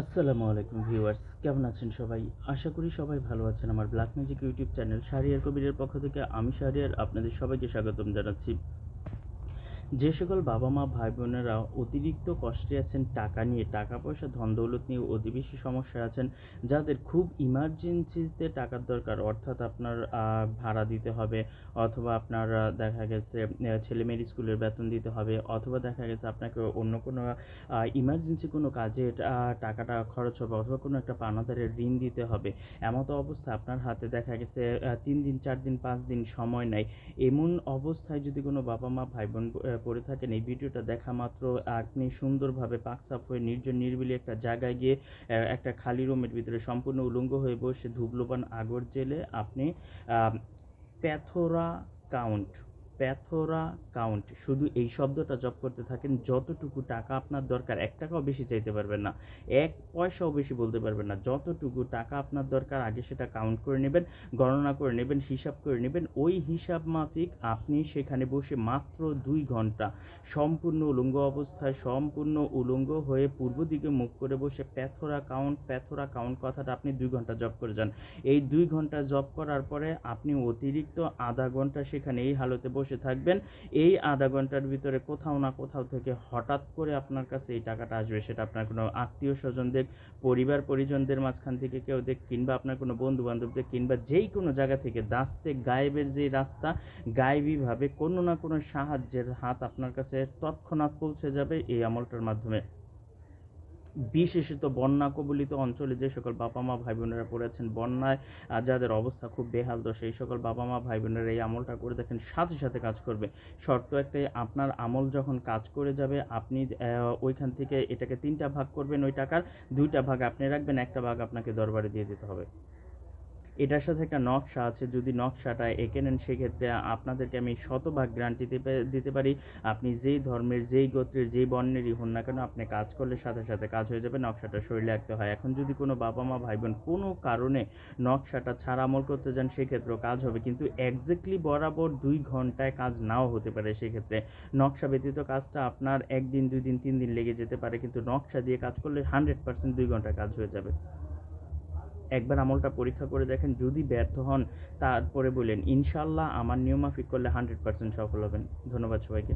আসসালামু আলাইকুম ভিউয়ার্স, কেমন আছেন সবাই? আশা করি সবাই ভালো আছেন। আমার black magic YouTube channel Shahriar কবিরের পক্ষ থেকে আমি শাহরিয়ার, আপনাদের সবাইকে স্বাগতম জানাচ্ছি। যে সকল বাবা মা ভাই বোনেরা অতিরিক্ত কষ্টে আছেন টাকা নিয়ে টাকা পয়সা ধন দৌলত নিয়ে অতি বেশি সমস্যায় আছেন যাদের খুব ইমার্জেন্সিতে টাকার দরকার অর্থাৎ আপনার ভাড়া দিতে হবে অথবা আপনার দেখা গেছে আহ, ছেলে মেয়ের স্কুলের বেতন দিতে হবে অথবা দেখা গেছে আপনাকে অন্য কোনো ইমার্জেন্সি কোনো কাজে টাকাটা খরচ হবে অথবা কোনো একটা পানাদারের ঋণ দিতে হবে। এমত অবস্থা আপনার হাতে দেখা গেছে তিন দিন চার দিন পাঁচ দিন সময় নাই। এমন অবস্থায় যদি কোনো বাবা মা ভাই বোন করে থাকেন। এই ভিডিওটা দেখা মাত্র আপনি সুন্দরভাবে পাকসাপ হয়ে নির্জন নির্বিলি একটা জায়গায় গিয়ে একটা খালি রুমের ভিতরে সম্পূর্ণ উলঙ্গ হয়ে বসে ধুবলোবান আগর জেলে আপনি প্যাথোরা কাউন্ট প্যাথোরা কাউন্ট। শুধু এই শব্দটা জপ করতে থাকেন, যতটুকু টাকা আপনার দরকার, এক টাকাও বেশি চাইতে পারবেন না। এক পয়সাও বেশি বলতে পারবেন না। যতটুকু টাকা আপনার দরকার, আগে সেটা কাউন্ট করে নেবেন, গণনা করে নেবেন, হিসাব করে নেবেন। ওই হিসাব মাফিক আপনি সেখানে বসে মাত্র দুই ঘণ্টা সম্পূর্ণ উলঙ্গ অবস্থায়, সম্পূর্ণ উলঙ্গ হয়ে পূর্ব দিকে মুখ করে বসে প্যাথোরা কাউন্ট প্যাথোরা কাউন্ট কথাটা আপনি দুই ঘণ্টা জব করে যান। এই দুই ঘণ্টা জব করার পরে আপনি অতিরিক্ত আধা ঘণ্টা সেখানে এই হালতে বসে থাকবেন। এই আধা ঘণ্টার ভিতরে কোথাও না কোথাও থেকে হঠাৎ করে আপনার কাছে এই টাকাটা আসবে, সেটা আপনার কোনো আত্মীয় স্বজনদের, পরিবার পরিজনদের মাঝখান থেকে কেউ দেখ, কিংবা আপনার কোনো বন্ধু বান্ধবদের কিংবা যেই কোনো জায়গা থেকে দাস্তে গায়েবের যে রাস্তা, গায়েবীভাবে কোনো না কোনো সাহায্যের হাত আপনার কাছে তৎক্ষণাৎ পৌঁছে যাবে এই আমলটার মাধ্যমে। বিশেষত বন্যা কবলিত অঞ্চলে যে সকল বাবা মা, ভাই বোনেরা পড়েছেন বন্যায় যাদের অবস্থা খুব বেহাল, তো সেই সকল বাবা মা, ভাই বোনেরা এই আমলটা করে দেখেন, সাথে সাথে কাজ করবে। শর্ত একটাই, আপনার আমল যখন কাজ করে যাবে, আপনি ওইখান থেকে এটাকে তিনটা ভাগ করবেন, ওই টাকার দুইটা ভাগ আপনি রাখবেন, একটা ভাগ আপনাকে দরবারে দিয়ে দিতে হবে। এটার সাথে একটা নকশা আছে, যদি নকশাটা এঁকে নেন, সেক্ষেত্রে আপনাদেরকে আমি শতভাগ গ্যারান্টি দিতে পারি। আপনি যেই ধর্মের, যেই গোত্রের, যেই বর্ণেরই হন না কেন, আপনি কাজ করলে সাথে সাথে কাজ হয়ে যাবে, নকশাটা শরীরে আঁকতে হয়। এখন যদি কোনো বাবা মা ভাই বোন কোনো কারণে নকশাটা ছাড়া আমল করতে যান, সেক্ষেত্রেও কাজ হবে। কিন্তু একজ্যাক্টলি বরাবর দুই ঘন্টায় কাজ নাও হতে পারে, সেক্ষেত্রে নকশা ব্যতীত কাজটা আপনার একদিন, দুই দিন, তিন দিন লেগে যেতে পারে। কিন্তু নকশা দিয়ে কাজ করলে হান্ড্রেড পার্সেন্ট দুই ঘন্টায় কাজ হয়ে যাবে। একবার আমলটা পরীক্ষা করে দেখেন, যদি ব্যর্থ হন, তারপরে বললেন ইনশাল্লাহ আমার নিয়মাফিক করলে হান্ড্রেড পার্সেন্ট সফল হবেন। ধন্যবাদ সবাইকে।